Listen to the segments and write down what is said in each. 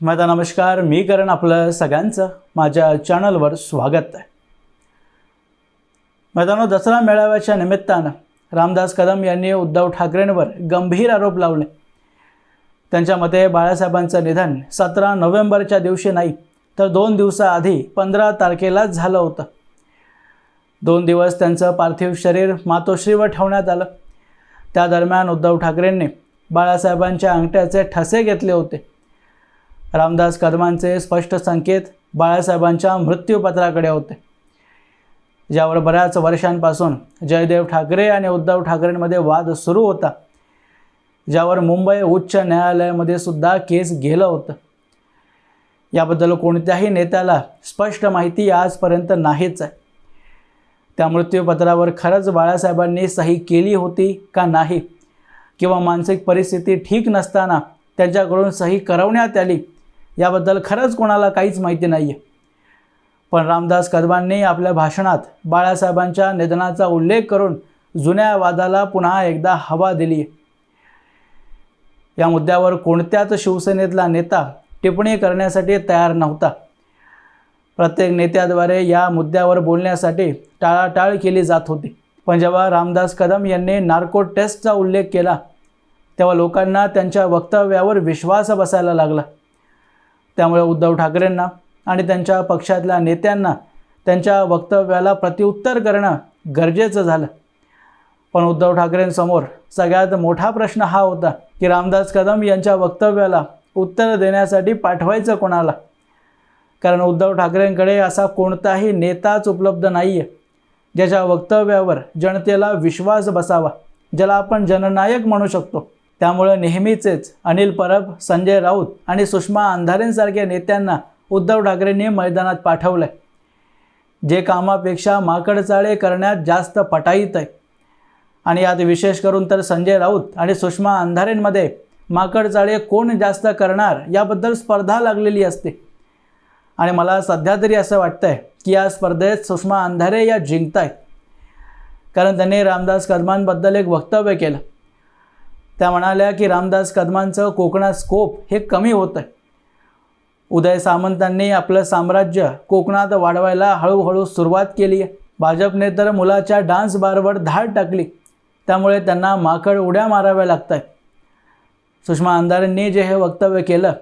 माता नमस्कार मी करण आपलं सगळ्यांचं. माझ्या चॅनलवर स्वागत आहे. मैदानो दसरा मेळाव्याच्या निमित्तानं रामदास कदम यांनी उद्धव ठाकरेंवर गंभीर आरोप लावले. त्यांच्या मते बाळासाहेबांचं निधन सतरा नोव्हेंबरच्या दिवशी नाही तर दोन दिवसाआधी पंधरा तारखेलाच झालं होतं. दोन दिवस त्यांचं पार्थिव शरीर मातोश्रीवर ठेवण्यात आलं. त्या दरम्यान उद्धव ठाकरेंनी बाळासाहेबांच्या अंगठ्याचे ठसे घेतले होते. रामदास कदमांचे स्पष्ट संकेत बाळासाहेबांच्या मृत्यूपत्राकडे होते. ज्यावर बऱ्याच वर्षांपासून जयदेव ठाकरे आणि उद्धव ठाकरेंमध्ये वाद सुरू होता. ज्यावर मुंबई उच्च न्यायालयामध्ये सुद्धा केस गेलं होतं. याबद्दल कोणत्याही नेत्याला स्पष्ट माहिती आजपर्यंत नाहीच आहे. त्या मृत्यूपत्रावर खरंच बाळासाहेबांनी सही केली होती का नाही? किंवा मानसिक परिस्थिती ठीक नसताना त्यांच्याकडून सही करवण्यात आली याबद्दल खरंच कोणाला काहीच माहिती नाही आहे पण रामदास कदमांनी आपल्या भाषणात बाळासाहेबांच्या निधनाचा उल्लेख करून जुन्या वादाला पुन्हा एकदा हवा दिली या मुद्द्यावर कोणत्याच शिवसेनेतला नेता टिप्पणी करण्यासाठी तयार नव्हता. प्रत्येक नेत्याद्वारे या मुद्द्यावर बोलण्यासाठी टाळाटाळ केली जात होती. पण जेव्हा रामदास कदम यांनी नार्को टेस्टचा उल्लेख केला तेव्हा लोकांना त्यांच्या वक्तव्यावर विश्वास बसायला लागला. त्यामुळे उद्धव ठाकरेंना आणि त्यांच्या पक्षातल्या नेत्यांना त्यांच्या वक्तव्याला प्रत्युत्तर करणं गरजेचं झालं. पण उद्धव ठाकरेंसमोर सगळ्यात मोठा प्रश्न हा होता की रामदास कदम यांच्या वक्तव्याला उत्तर देण्यासाठी पाठवायचं कोणाला? कारण उद्धव ठाकरेंकडे असा कोणताही नेताच उपलब्ध नाही आहे ज्याच्या वक्तव्यावर जनतेला विश्वास बसावा ज्याला आपण जननायक म्हणू शकतो. त्यामुळं नेहमीचेच अनिल परब संजय राऊत आणि सुषमा अंधारेंसारख्या नेत्यांना उद्धव ठाकरेंनी मैदानात पाठवलं आहे जे कामापेक्षा माकडचाळे करण्यात जास्त पटाईत आहे. आणि यात विशेष करून तर संजय राऊत आणि सुषमा अंधारेंमध्ये माकडचाळे कोण जास्त करणार याबद्दल स्पर्धा लागलेली असते. आणि मला सध्या तरी असं वाटतंय की या स्पर्धेत सुषमा अंधारे या जिंकत आहेत कारण त्यांनी रामदास कदमांबद्दल एक वक्तव्य केलं. त्या म्हणाल्या की रामदास कदमांचं कोकणात स्कोप हे कमी होतं आहे. उदय सामंतांनी आपलं साम्राज्य कोकणात वाढवायला हळूहळू सुरुवात केली आहे. भाजपने तर मुलाच्या डान्स बारवर धाड टाकली. त्यामुळे त्यांना माकड उड्या माराव्या लागत आहेत सुषमा अंधारेंनी जे हे वक्तव्य केलं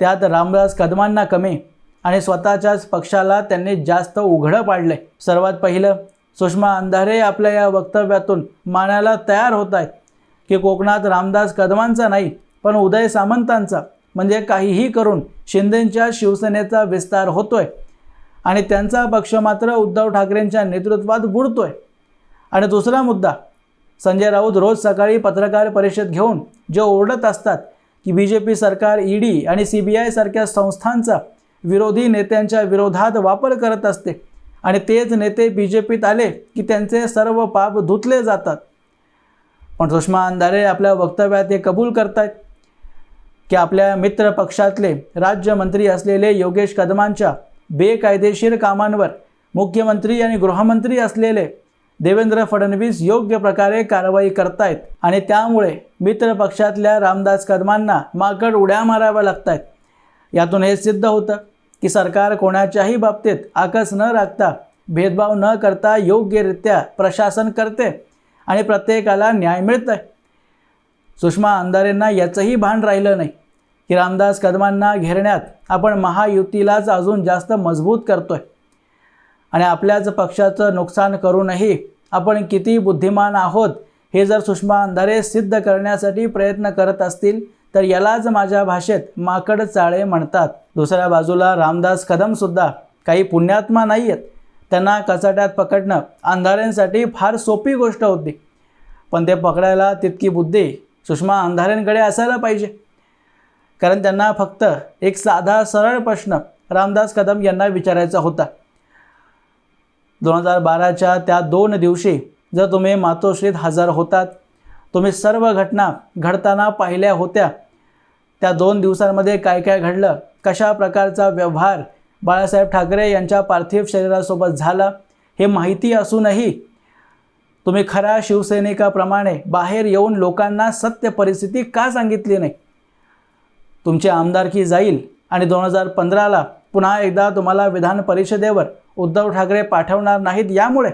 त्यात रामदास कदमांना कमी आणि स्वतःच्याच पक्षाला त्यांनी जास्त उघडं पाडले सर्वात पहिलं सुषमा अंधारे आपल्या या वक्तव्यातून मानायला तयार होत आहेत. की कोकणात रामदास कदमांचा नाही पण उदय सामंतांचा. म्हणजे काहीही करून शिंदेंच्या शिवसेनेचा विस्तार होतोय. आणि त्यांचा पक्ष मात्र उद्धव ठाकरेंच्या नेतृत्वात बुडतोय. आणि दुसरा मुद्दा संजय राऊत रोज सकाळी पत्रकार परिषद घेऊन जे ओरडत असतात की बी जे पी सरकार ई डी आणि सी बी आयसारख्या संस्थांचा विरोधी नेत्यांच्या विरोधात वापर करत असते. आणि तेच नेते बी जे पीत आले की त्यांचे सर्व पाप धुतले जातात. पण सुषमा अंधारे आपल्या वक्तव्यात हे कबूल करतायत की आपल्या मित्र पक्षातले राज्यमंत्री असलेले योगेश कदमांच्या बेकायदेशीर कामांवर मुख्यमंत्री आणि गृहमंत्री असलेले देवेंद्र फडणवीस योग्य प्रकारे कारवाई करतायत आणि त्यामुळे मित्र पक्षातल्या रामदास कदमांना माकड उड्या माराव्या लागत आहेत यातून हे सिद्ध होतं की सरकार कोणाच्याही बाबतीत आकस न राखता भेदभाव न करता योग्यरित्या प्रशासन करते आणि प्रत्येकाला न्याय मिळत आहे सुषमा अंधारेंना याचंही भान राहिलं नाही. की रामदास कदमांना घेरण्यात आपण महायुतीलाच अजून जास्त मजबूत करतोय. आणि आपल्याच पक्षाचं नुकसान करूनही आपण किती बुद्धिमान आहोत हे जर सुषमा अंधारे सिद्ध करण्यासाठी प्रयत्न करत असतील तर यालाच माझ्या भाषेत माकड चाळे म्हणतात. दुसऱ्या बाजूला रामदास कदमसुद्धा काही पुण्यात्मा नाही आहेत त्यांना कचाट्यात पकडणं अंधाऱ्यांसाठी फार सोपी गोष्ट होती. पण ते पकडायला तितकी बुद्धी सुषमा अंधारेंकडे असायला पाहिजे. कारण त्यांना फक्त एक साधा सरळ प्रश्न रामदास कदम यांना विचारायचा होता. दोन हजार बाराच्या त्या दोन दिवशी जर तुम्ही मातोश्रीत हजर होतात तुम्ही सर्व घटना घडताना पाहिल्या होत्या. त्या दोन दिवसांमध्ये काय काय घडलं कशा प्रकारचा व्यवहार बाळासाहेब ठाकरे यांच्या पार्थिव शरीरासोबत झाला. हे माहिती असूनही तुम्ही खऱ्या शिवसैनिकाप्रमाणे बाहेर येऊन लोकांना सत्य परिस्थिती का सांगितली नाही? तुमची आमदारकी जाईल आणि दोन हजार पंधराला पुन्हा एकदा तुम्हाला विधान परिषदेवर उद्धव ठाकरे पाठवणार नाहीत यामुळे.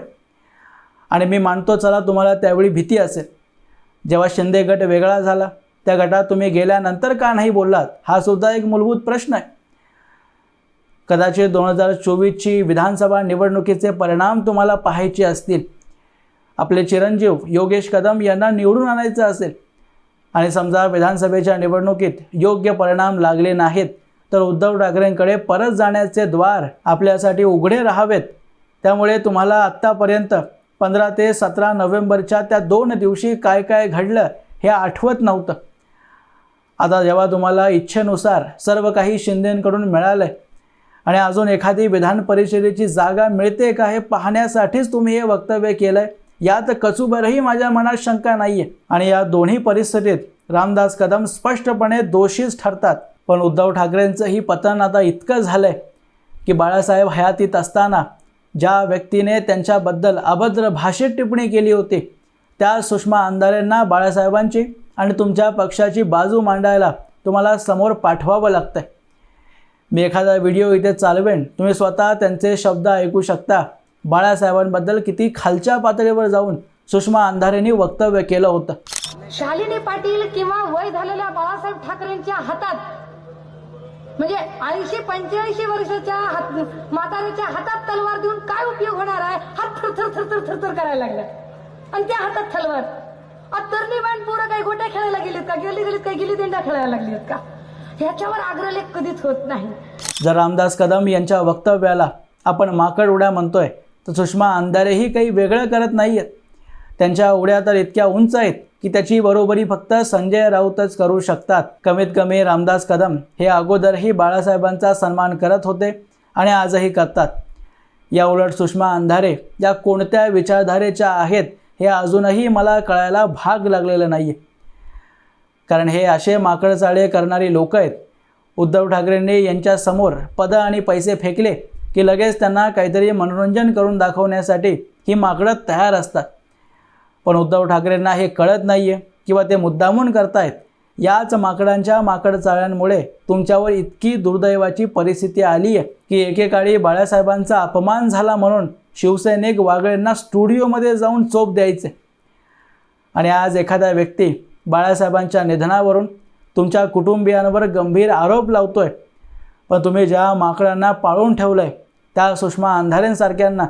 आणि मी मानतो चला तुम्हाला त्यावेळी भीती असेल. जेव्हा शिंदे गट वेगळा झाला त्या गटात तुम्ही गेल्यानंतर का नाही बोललात? हा सुद्धा एक मूलभूत प्रश्न आहे. कदाचित दोन हजार चोवीसची विधानसभा निवडणुकीचे परिणाम तुम्हाला पाहायचे असतील. आपले चिरंजीव योगेश कदम यांना निवडून आणायचं असेल. आणि समजा विधानसभेच्या निवडणुकीत योग्य परिणाम लागले नाहीत तर उद्धव ठाकरेंकडे परत जाण्याचे द्वार आपल्यासाठी उघडे राहावेत. त्यामुळे तुम्हाला आत्तापर्यंत पंधरा ते सतरा नोव्हेंबरच्या त्या दोन दिवशी काय काय घडलं हे आठवत नव्हतं. आता जेव्हा तुम्हाला इच्छेनुसार सर्व काही शिंदेंकडून मिळालं आणि अजून एखादी विधान परिषदेची जागा मिळते का हे पाहण्यासाठीच तुम्ही हे वक्तव्य केलं आहे यात कचूबरही माझ्या मनात शंका नाही आहे आणि या दोन्ही परिस्थितीत रामदास कदम स्पष्टपणे दोषीच ठरतात. पण उद्धव ठाकरेंचंही पतन आता इतकं झालं आहे की बाळासाहेब हयातीत असताना ज्या व्यक्तीने त्यांच्याबद्दल अभद्र भाषेत टिप्पणी केली होती त्या सुषमा अंधारेंना बाळासाहेबांची आणि तुमच्या पक्षाची बाजू मांडायला तुम्हाला समोर पाठवावं लागतंय. मी एखादा व्हिडिओ इथे चालवेन. तुम्ही स्वतः त्यांचे शब्द ऐकू शकता. बाळासाहेबांबद्दल किती खालच्या पातळीवर जाऊन सुषमा अंधारेंनी वक्तव्य केलं होतं. शालिनी पाटील किंवा वय झालेल्या बाळासाहेब ठाकरेंच्या हातात म्हणजे ऐंशी पंच्याऐंशी वर्षाच्या हात म्हाताऱ्याच्या हातात तलवार देऊन काय उपयोग होणार आहे? हात थरथर थरथर थरथर करायला लागला. आणि त्या हातात तलवार. आता तरणी पोरं काही गोट्या खेळायला गेलीत का? गेली गेलीत काही गिली दिंडा खेळायला लागलीत का? ह्याच्यावर आग्रलेख कधीच होत नाही. जर रामदास कदम यांच्या वक्तव्याला आपण माकड उड्या म्हणतोय तर सुषमा अंधारेही काही वेगळं करत नाही आहेत त्यांच्या उड्या तर इतक्या उंच आहेत की त्याची बरोबरी फक्त संजय राऊतच करू शकतात. कमीत कमी रामदास कदम हे अगोदरही बाळासाहेबांचा सन्मान करत होते आणि आजही करतात. या उलट सुषमा अंधारे या कोणत्या विचारधारेच्या आहेत हे अजूनही मला कळायला भाग लागलेलं नाही आहे कारण हे असे माकडचाळे करणारी लोक आहेत. उद्धव ठाकरेंनी यांच्यासमोर पदं आणि पैसे फेकले की लगेच त्यांना काहीतरी मनोरंजन करून दाखवण्यासाठी ही माकडं तयार असतात. पण उद्धव ठाकरेंना हे कळत नाही आहे किंवा ते मुद्दामून करतायत. याच माकडांच्या माकडचाळ्यांमुळे तुमच्यावर इतकी दुर्दैवाची परिस्थिती आली आहे की एकेकाळी बाळासाहेबांचा अपमान झाला म्हणून शिवसैनिक वागळेंना स्टुडिओमध्ये जाऊन चोप द्यायचे. आणि आज एखादा व्यक्ती बाळासाहेबांच्या निधनावरून तुमच्या कुटुंबियांवर गंभीर आरोप लावतोय. पण तुम्ही ज्या माकडांना पाळून ठेवलं आहे त्या सुषमा अंधारेंसारख्यांना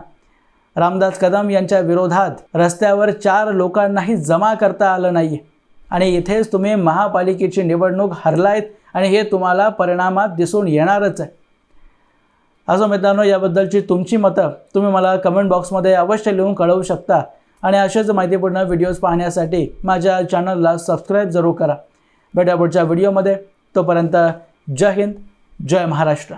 रामदास कदम यांच्या विरोधात रस्त्यावर चार लोकांनाही जमा करता आलं नाही आणि इथेच तुम्ही महापालिकेची निवडणूक हरलायत आणि हे तुम्हाला परिणामात दिसून येणारच आहे. असं मित्रांनो याबद्दलची तुमची मतं तुम्ही मला कमेंट बॉक्समध्ये अवश्य लिहून कळवू शकता. आणि असेच माहितीपूर्ण व्हिडिओज पाहण्यासाठी माझ्या चॅनलला सबस्क्राईब जरूर करा. भेटा पुढच्या व्हिडिओमध्ये तोपर्यंत जय हिंद जय महाराष्ट्र.